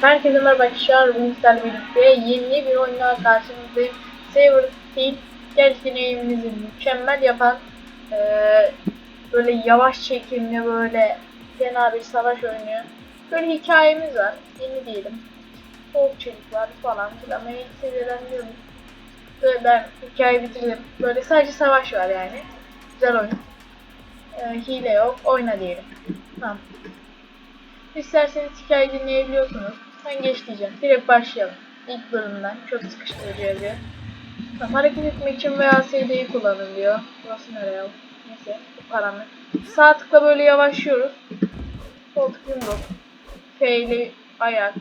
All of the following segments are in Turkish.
Herkese merhaba arkadaşlar. Bugün sizlerle birlikte yeni bir oyunla karşınızdayım. Saber Speed genç deneyimimizi mükemmel yapan eee, böyle yavaş çekimli böyle fena bir savaş oyunu. Böyle hikayemiz var. Yeni diyelim. Soğuk çelik var falan filan. Ben ilk seviyeden. Böyle ben hikaye bitirdim. Böyle sadece savaş var yani. Güzel oyun. Eee, hile yok. Oyna diyelim. Tamam. İsterseniz hikaye dinleyebiliyorsunuz. Ben geç. Direkt başlayalım. İlk bölümden. Çok sıkıştırıcı yazıyor. Tamam, hareket etmek için VLCD'yi kullanın diyor. Burası nereye? Neyse. Bu karanlık. Sağ tıkla böyle yavaşlıyoruz. Sol tık yumruk. F ile ayak.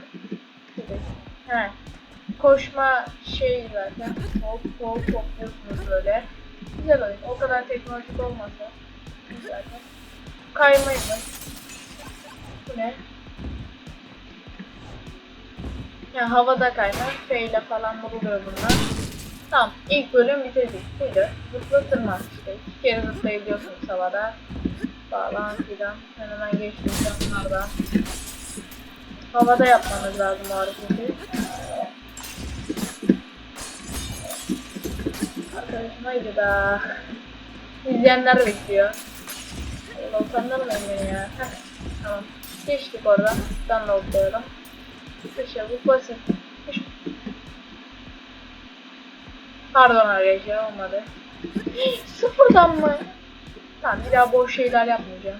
He. Koşma şey zaten. Hop hop topluyorsunuz böyle. Güzel oyun. O kadar teknolojik olmasa. Zaten. Kaymayı mı? Bu ne? Ya havada kaymak, feyle falan buluyor bunlar. Tamam, ilk bölüm bitirdik. Buydu. Zıpla tırman işte. İki kere zıplayabiliyorsunuz havada. Falan filan. Ben hemen geçtim canlardan. Havada yapmanız lazım o hareketi. Arkadaşım haydi da. İzleyenler bekliyor. Allah utandırmayın beni ya. Heh, tamam. Geçtik oradan. Buradan da okuyalım. Dışarı bu. Düş- Pardon arkadaşlar olmadı. Sıfırdan mı? Tamam bir daha boş şeyler yapmayacağım.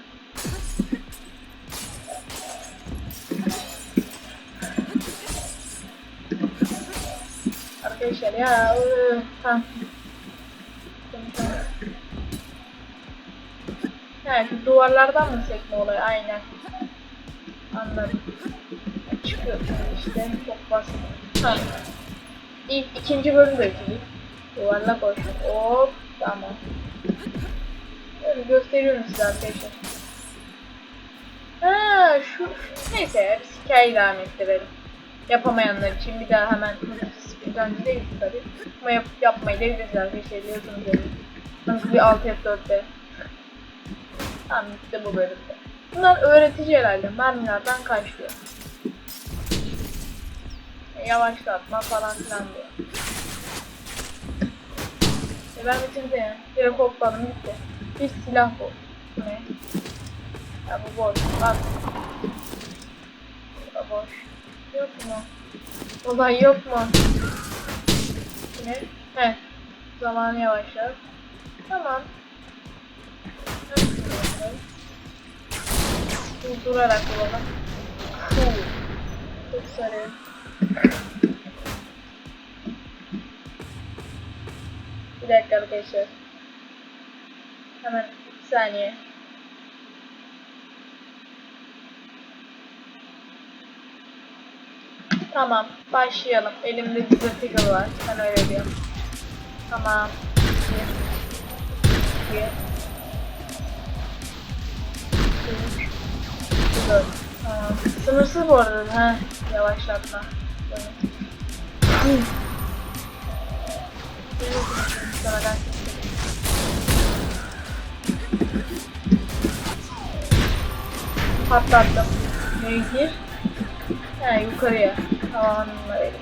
Arkadaşlar ya ıı, tamam. Evet duvarlardan mı sekme olayı aynen. Anladım. Çıkıyor işte çok basit. Ha. İlk ikinci bölüm de bitirdik. Duvarla koş. Hop tamam. Böyle gösteriyorum size arkadaşlar. Ha şu neyse biz hikayeyi devam ettirelim. Yapamayanlar için bir daha hemen speedrun değil tabi. Ama yap, yapmayı da biliriz arkadaşlar biliyorsunuz yani. Nasıl bir alt F4'te. Tamam bitti bu bölümde. Bunlar öğretici herhalde. Mermilerden kaçıyor. Yavaşlatma falan filan diyor. E ben bitirdim ya. Direkt hopladım bitti. Bir silah bu. Ne? Ya bu boş. Bak. Bu da boş. Yok mu? Olay yok mu? Ne? Heh. Zamanı yavaşlar. Tamam. Durdurarak bulalım. Huu. Çok sarı. Bir dakika arkadaşlar. Hemen bir saniye. Tamam, başlayalım. Elimde bir vertical var. Ben öyle diyorum. Tamam. Bir. İki. Üç. Dört. Tamam. Sınırsız bu arada. Ha, yavaşlatma. Patlattım. Nehir. Ha yukarıya. Tamam numarayı.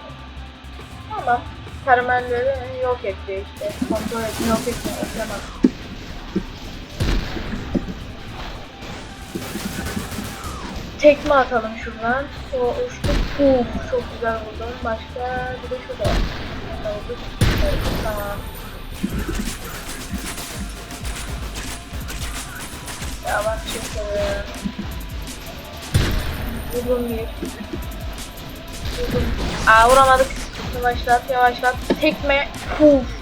Tamam. Karamelleri yok etti işte. Kontrol etti. Yok etti. Eklemez. Tekme atalım şuradan. O uçtu. Uf, çok güzel buldum. Başka bir de şurada. Tamam. Yavaş çıkalım. Vurdum bir. Vurdum. Aa vuramadık. Yavaşlat yavaşlat. Tekme. Uf.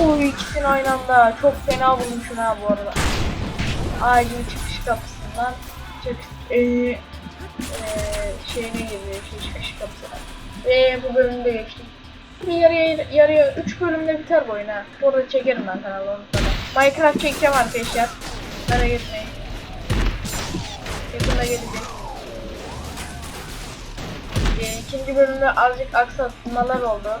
Oy ikisini aynı anda. Çok fena vurmuşum ha bu arada. Ağacın çıkış kapısından çıkış ee, ee, şeyine girdi. Şey, çıkış kapısına. Ve bu bölümde geçtik. Bir yarıya, yarıya 3 bölümde biter bu oyun ha. Orada çekerim ben kanalı unutmadan. Minecraft çekeceğim arkadaşlar. Merak etmeyin. Yakında gelecek. Ee, ikinci bölümde azıcık aksatmalar oldu.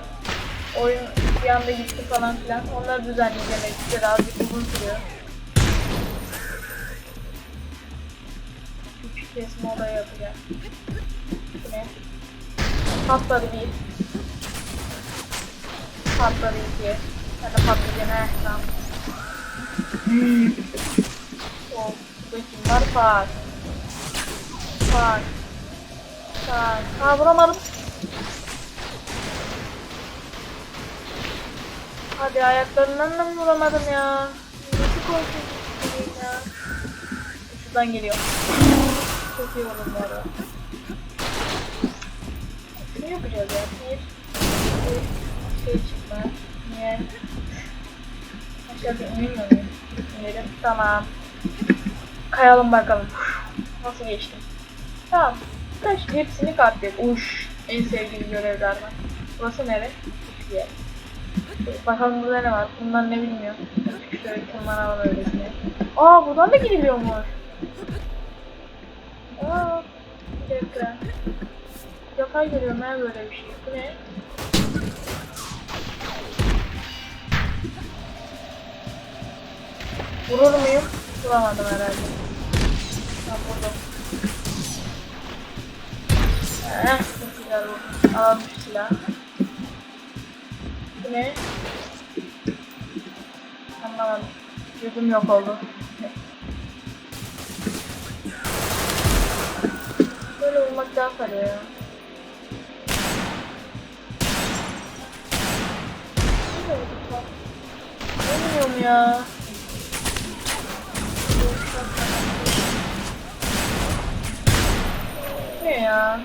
Oyun bir anda gitti falan filan. Onları düzenleyeceğim ekstra azıcık uzun sürüyor. Küçük kesme olayı yapacağım. Bu ne? Patladı bir. Patladı iki. Ben de patlayacağım he tamam. Oh, burada kim var? Fark. Fark. Fark. Ha vuramadım. Hadi ayaklarından da mı vuramadım ya? Nasıl korkunç ya? Şuradan geliyor. Çok iyi vurdum bu arada. Ne yapacağız ya? Bir, bir şey çıkma. Niye? Aşağıda inmiyor muyum? İnelim. Tamam. Kayalım bakalım. Nasıl geçtim? Tamam. Kaç hepsini katlet. Uş. En sevdiğim görevlerden. Burası nere? Hiçbir yer. Bakalım burada ne var? Bundan ne bilmiyorum. Şöyle tırmanalım öylesine. Aa buradan da giriliyormuş. Aa bir dakika. Defa görüyorum ben böyle bir şey. Bu ne? Vurur muyum? Vuramadım herhalde. Ben vurdum. Eh, güzel vurdum. Alalım. Bu ne? Anlamadım. Gözüm yok oldu. Böyle olmak daha sarıyor ya. Bilmiyorum ya. Ne ya?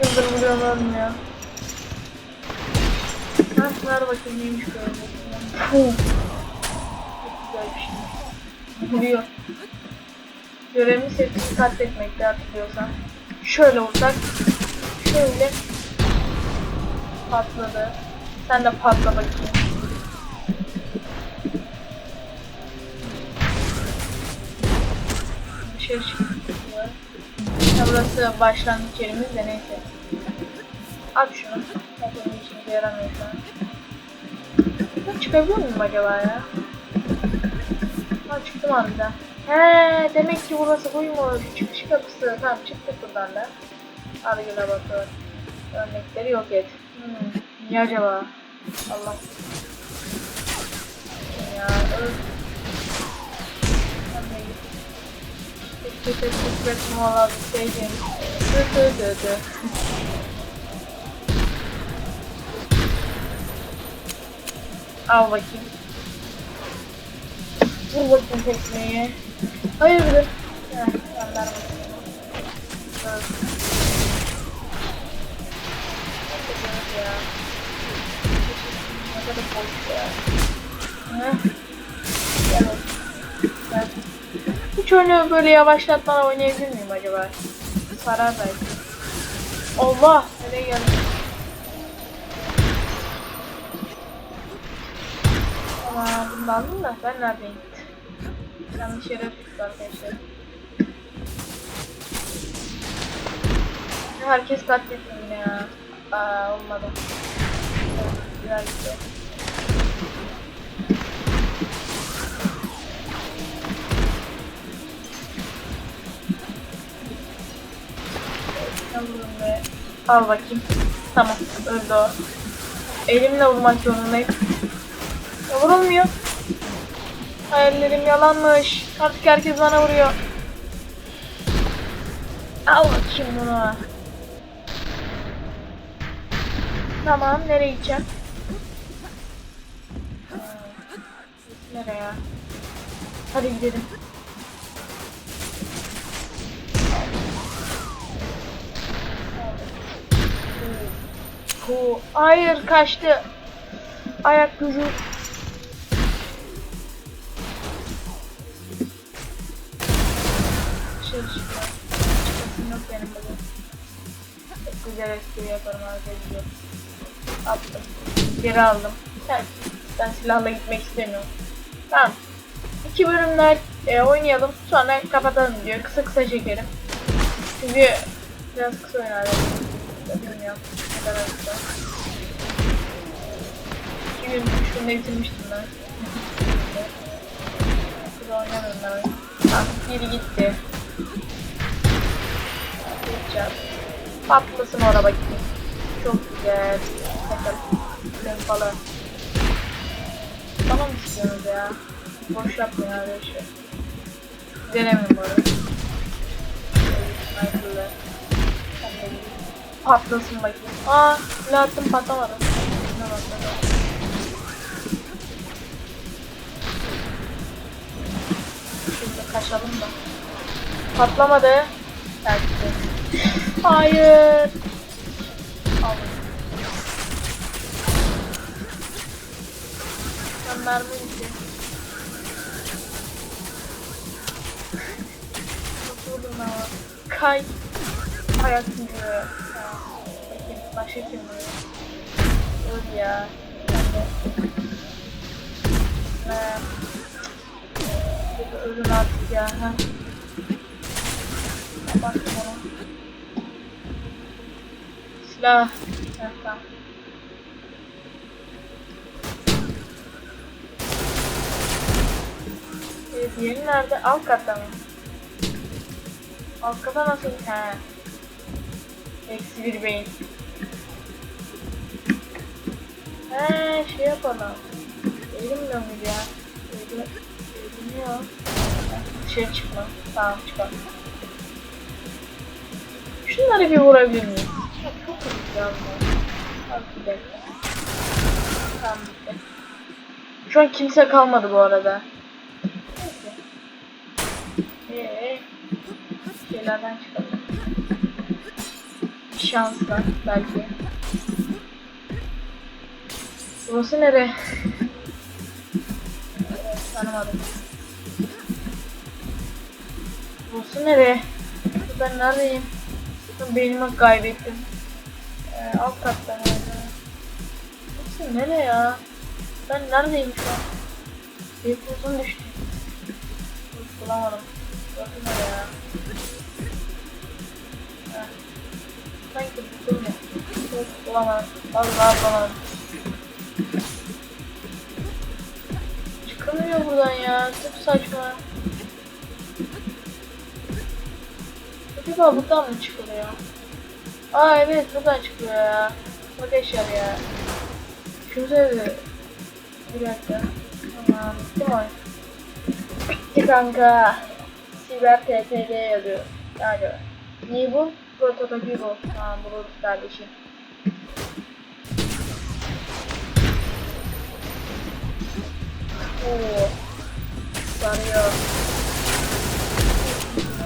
40 yıldır vuruyorum ölmüyor. Hah ver bakayım neymiş böyle. Puh. Çok güzel bir şey. Vuruyor. Görevimiz hepsini katletmekte hatırlıyorsan. Şöyle olsak. Şöyle. Patladı. Sen de patla bakayım. Dışarı çıkıyor. Burası başlangıç yerimiz de neyse. At şunu. Zaten işimize yaramıyor şu an. Ben çıkabiliyor muyum acaba ya? Ha çıktım harbiden. He demek ki burası buymuş. Çıkış kapısı. Tamam çıktık buradan da. Argıla bakalım. Örnekleri yok et. Hmm. Niye acaba? Allah. Ya öl. Tık tık tık tık mola bir şey değil. Dı dı dı Al bakayım. Vur bakayım tekmeyi. Hayırdır? Heh, ben ver bakayım. Ya? Ne kadar boş ya. Heh. Gel. Gel. Hiç oyunu böyle yavaşlatmadan oynayabilir miyim acaba? Sarar belki. Allah! Nereye geldim? Tamam bunu da aldım da ben neredeyim? Yanlış yere tuttuk arkadaşlar. Herkes katletti yine ya. Aa olmadı. Güzel gitti. Al bakayım. Tamam öldü o. Elimle vurmak zorundayım. Vurulmuyor. Hayallerim yalanmış. Artık herkes bana vuruyor. Al bakayım bunu. Tamam, nereye gideceğim? Ha, Nereye? Hadi gidelim. Hayır kaçtı. Ayak gücü. Yok benim bugün. Güzel espri yaparım arkadaşlar. Attım. Geri aldım. Ben, ben silahla gitmek istemiyorum. Tamam. İki bölüm daha e, oynayalım. Sonra kapatalım diyor. Kısa kısa çekelim. Çünkü biraz kısa oynarım. Bilmiyorum. Ne kadar kısa. İki gün, üç günde bitirmiştim ben. Burada oynamıyorum ben. Ah, biri gitti. Geçeceğiz. Patlasın orada bakayım. Çok güzel. Bakın. Lempalı. Tamam mı istiyorsunuz ya? Boş yapmayın öyle şey. Denemiyorum bu arada. Sniper'la. Patlasın bakayım. Aa, silah attım patlamadı. Ne patladı? Şimdi kaçalım da. Patlamadı. Belki. Hayır. Aldım. Ben mermi gitti. Nasıl ben? Kay. Ayak gidiyor. Ha, Bakayım başka kim var? Öl ya. Ölün artık ya. Ha. Baktım ona. Ha, tamam. Ee, diğeri nerede? Alt katta mı? Alt kata nasıl? He. Eksi bir beyin. He şey yapalım. Elim dönmüyor ya. Elim, elim yok. Dışarı çıkma. Tamam çıkalım. Şunları bir vurabilir miyim? Çok. Şu an kimse kalmadı bu arada. Neyse. Ee, şeylerden çıkalım. Bir şansla belki. Burası nere? Evet, tanımadım. Burası nere? Ben neredeyim? Beynimi kaybettim. Ee, alt katta nerede? Burası nere ya? Ben neredeyim şu an? Bir kurşun düştü. Dur, Bulamadım. Nere ya? Heh. Sanki buldum ya. Yok bulamadım. Vallahi bulamadım. Çıkamıyor buradan ya. Çok saçma. Acaba buradan mı çıkılıyor? Aa evet buradan çıkıyor ya. Arkadaşlar ya. Şurada da bir dakika. Tamam oyun? Bitti kanka. Siber TTG yazıyor. Yani niye bu? Prototipi bu. Tamam buluruz kardeşim. Oo. Sarıyor.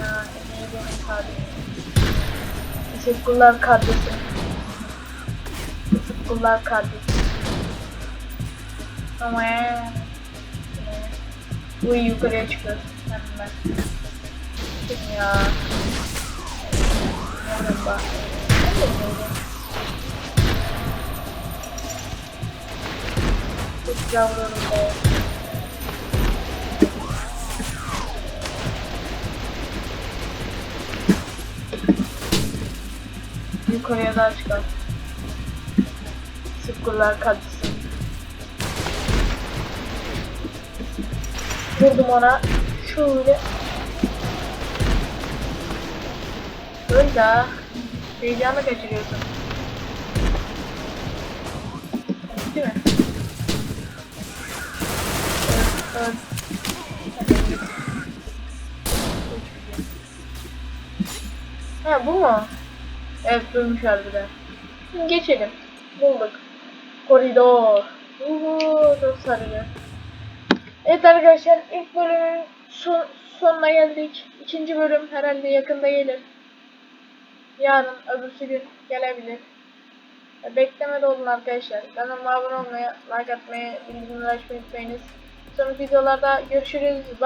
Ya benim kardeşim. Teşekkürler kardeşim. Teşekkürler kardeşim. Ama ya. Bu yukarıya çıkıyor. Hemen. Kim ya? Bak? Çok yavrum be. Yukarıya daha çıkar. Sıkırlar kaçsın. Vurdum ona. Şöyle. Öyle. Heyecanla kaçırıyorsun. Değil mi? Öl, öl. Ha bu mu? Evet durmuş harbiden. Şimdi geçelim. Bulduk. Koridor. Uhu çok sarılı. Evet arkadaşlar ilk bölümün son, sonuna geldik. İkinci bölüm herhalde yakında gelir. Yarın öbürsü gün gelebilir. Beklemede olun arkadaşlar. Kanalıma abone olmayı, like atmayı, bildirimleri açmayı unutmayınız. Sonraki videolarda görüşürüz.